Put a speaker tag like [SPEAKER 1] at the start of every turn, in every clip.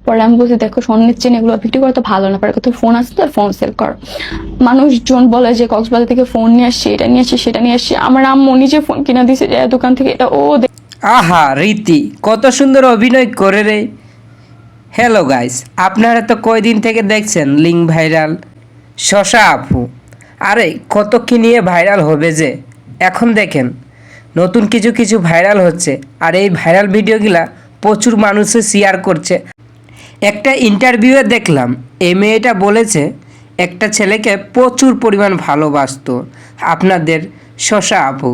[SPEAKER 1] পরে আমি বলছি, দেখো স্বর্ণের চেন এগুলো বিক্রি করা, তো ভালো না। পরে তো ফোন আসতে ফোন সেল কর। মানুষজন বলে যে, কক্সবাজার থেকে ফোন নিয়ে আসছি, এটা নিয়ে আসছি, সেটা নিয়ে আসছি। আমার আম্মু নিজে ফোন কিনা দিয়েছে যে দোকান থেকে এটা ও
[SPEAKER 2] আহা, রীতি, কত সুন্দর অভিনয় করে রে। হ্যালো গাইস আপনারা তো কয়দিন থেকে দেখছেন লিঙ্ক ভাইরাল শশা আপু, আরে, কত কি নিয়ে ভাইরাল হবে যে? এখন দেখেন, নতুন কিছু কিছু ভাইরাল হচ্ছে, আর এই ভাইরাল ভিডিওগুলা প্রচুর মানুষে শেয়ার করছে। একটা ইন্টারভিউয়ে দেখলাম এই মেয়েটা বলেছে, একটা ছেলেকে প্রচুর পরিমাণ ভালোবাসতো। আপনাদের শশা আপু,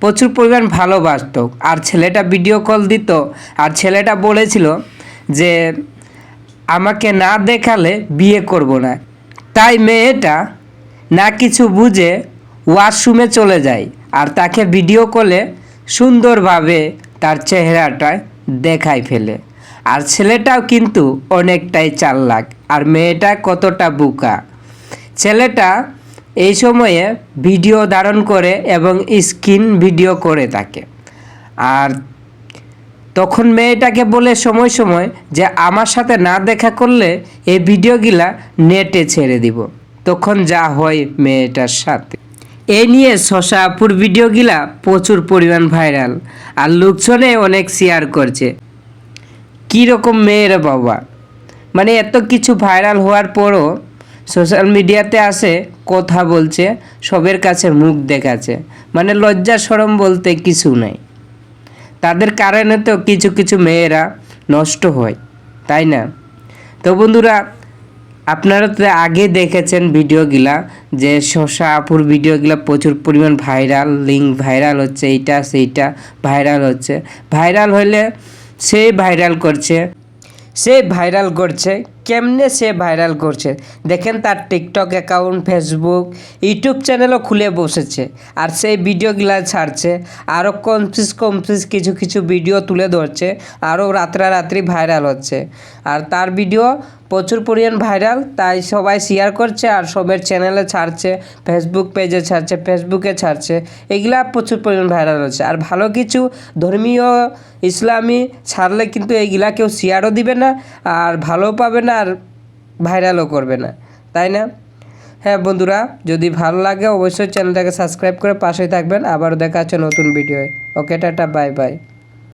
[SPEAKER 2] প্রচুর পরিমাণ ভালোবাসতো। আর ছেলেটা ভিডিও কল দিত, আর ছেলেটা বলেছিল যে, আমাকে না দেখালে বিয়ে করব না। তাই মেয়েটা না কিছু বুঝে ওয়াশরুমে চলে যায়, আর তাকে ভিডিও কলে সুন্দরভাবে তার চেহারাটা দেখায় ফেলে। আর ছেলেটাও কিন্তু অনেকটাই চাল্লাক আর মেয়েটা কতটা বুকা। ছেলেটা এই সময়ে ভিডিও ধারণ করে এবং স্ক্রিন ভিডিও করে থাকে। আর তখন মেয়েটাকে বলে সময় সময় যে, আমার সাথে না দেখা করলে এই ভিডিওগুলা নেটে ছেড়ে দিব। তখন যা হয় মেয়েটার সাথে। এ নিয়ে শশা আপুর ভিডিওগুলা প্রচুর পরিমাণ ভাইরাল, আর লোকজনে অনেক শেয়ার করছে। কীরকম মেয়েরা বাবা? মানে এত কিছু ভাইরাল হওয়ার পরও সোশ্যাল মিডিয়াতে আসে, কথা বলছে, সবের কাছে মুখ দেখাচ্ছে। মানে লজ্জা সরম বলতে কিছু নাই। তাদের কারণে তো কিছু কিছু মেয়েরা নষ্ট হয়, তাই না? তো বন্ধুরা, আপনারা তো আগে দেখেছেন ভিডিওগুলা যে শশা আপুর ভিডিওগুলা প্রচুর পরিমাণ ভাইরাল লিঙ্ক ভাইরাল হচ্ছে, এইটা, সেইটা ভাইরাল হচ্ছে। ভাইরাল হলে সে ভাইরাল করছে। সে ভাইরাল করছে। কেমনে সে ভাইরাল করছে? দেখেন তার টিকটক অ্যাকাউন্ট ফেসবুক ইউটিউব চ্যানেলও খুলে বসেছে। আর সেই ভিডিওগুলা ছাড়ছে। আরও কমপ্লিস কমপ্লিস কিছু কিছু ভিডিও তুলে ধরছে। আরও রাত্রারাত্রি ভাইরাল হচ্ছে। আর তার ভিডিও প্রচুর পরিমাণ ভাইরাল তাই সবাই শেয়ার করছে আর সবের চ্যানেলে ছাড়ছে ফেসবুক পেজে ছাড়ছে ফেসবুকে ছাড়ছে। এগুলা প্রচুর পরিমাণ ভাইরাল হচ্ছে। আর ভালো কিছু ধর্মীয়, ইসলামী ছাড়লে কিন্তু এইগুলা কেউ শেয়ারও দিবে না, আর ভালোও পাবে না, আর ভাইরালও করবে না। তাই না? হ্যাঁ বন্ধুরা, যদি ভালো লাগে অবশ্যই চ্যানেলটাকে সাবস্ক্রাইব করে পাশেই থাকবেন। আবার দেখা হচ্ছে নতুন ভিডিওয়ে okay ta ta bye bye